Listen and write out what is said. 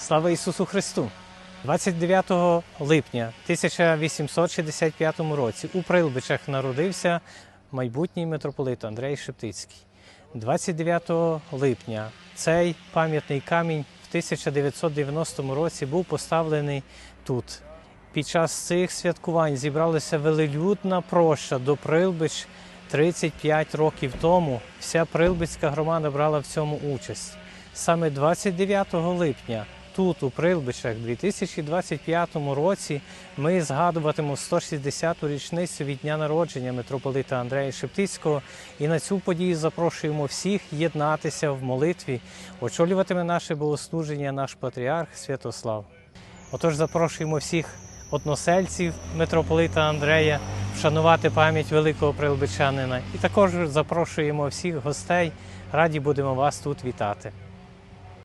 Слава Ісусу Христу! 29 липня 1865 році у Прилбичах народився майбутній митрополит Андрей Шептицький. 29 липня цей пам'ятний камінь в 1990 році був поставлений тут. Під час цих святкувань зібралася велелюдна проща до Прилбич 35 років тому. Вся Прилбицька громада брала в цьому участь. Саме 29 липня тут, у Прилбичах, 2025 році, ми згадуватимемо 160-ту річницю від дня народження митрополита Андрея Шептицького. І на цю подію запрошуємо всіх єднатися в молитві. Очолюватиме наше богослуження наш патріарх Святослав. Отож, запрошуємо всіх односельців митрополита Андрея вшанувати пам'ять великого прилбичанина. І також запрошуємо всіх гостей. Раді будемо вас тут вітати.